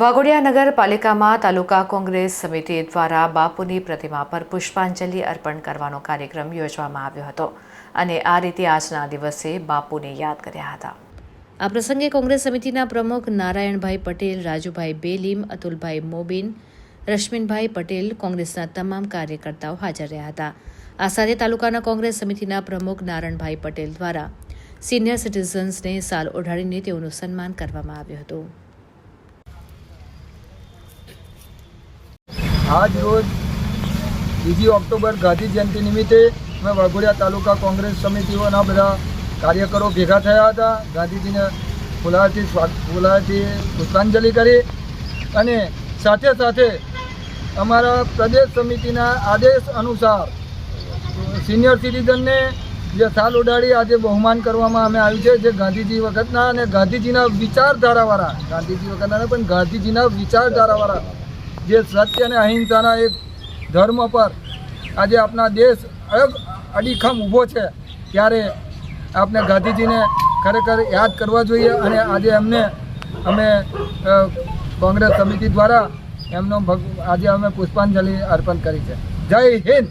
વાઘોડિયા નગરપાલિકામાં તાલુકા કોંગ્રેસ સમિતિ દ્વારા બાપુની પ્રતિમા પર પુષ્પાંજલિ અર્પણ કરવાનો કાર્યક્રમ યોજવામાં આવ્યો હતો અને આ રીતે આજના દિવસે બાપુને યાદ કર્યા હતા. આ પ્રસંગે કોંગ્રેસ સમિતિના પ્રમુખ નારાયણભાઈ પટેલ, રાજુભાઈ બેલીમ, અતુલભાઈ મોબીન, રશ્મિનભાઈ પટેલ કોંગ્રેસના તમામ કાર્યકર્તાઓ હાજર રહ્યા હતા. આ સાથે તાલુકાના કોંગ્રેસ સમિતિના પ્રમુખ નારણભાઈ પટેલ દ્વારા સિનિયર સિટીઝન્સને સાલ ઓઢાડીને તેઓનું સન્માન કરવામાં આવ્યું હતું. આજ રોજ બીજી ઓક્ટોબર ગાંધી જયંતિ નિમિત્તે અમે વાઘોડિયા તાલુકા કોંગ્રેસ સમિતિઓના બધા કાર્યકરો ભેગા થયા હતા. ગાંધીજીને ફુલાથી ફુલાથી પુષ્પાંજલિ કરી અને સાથે સાથે અમારા પ્રદેશ સમિતિના આદેશ અનુસાર સિનિયર સિટીઝનને જે સાલ ઉડાડી આજે બહુમાન કરવામાં અમે આવ્યું છે, જે ગાંધીજી વખતના અને ગાંધીજીના વિચારધારાવાળા, ગાંધીજી વખતના પણ ગાંધીજીના વિચારધારાવાળા જે સત્ય અને અહિંસાના એક ધર્મ પર આજે આપણા દેશ અડીખમ ઊભો છે, ત્યારે આપણે ગાંધીજીને ખરેખર યાદ કરવા જોઈએ અને આજે એમને અમે કોંગ્રેસ સમિતિ દ્વારા એમનો આજે અમે પુષ્પાંજલિ અર્પણ કરી છે. જય હિન્દ!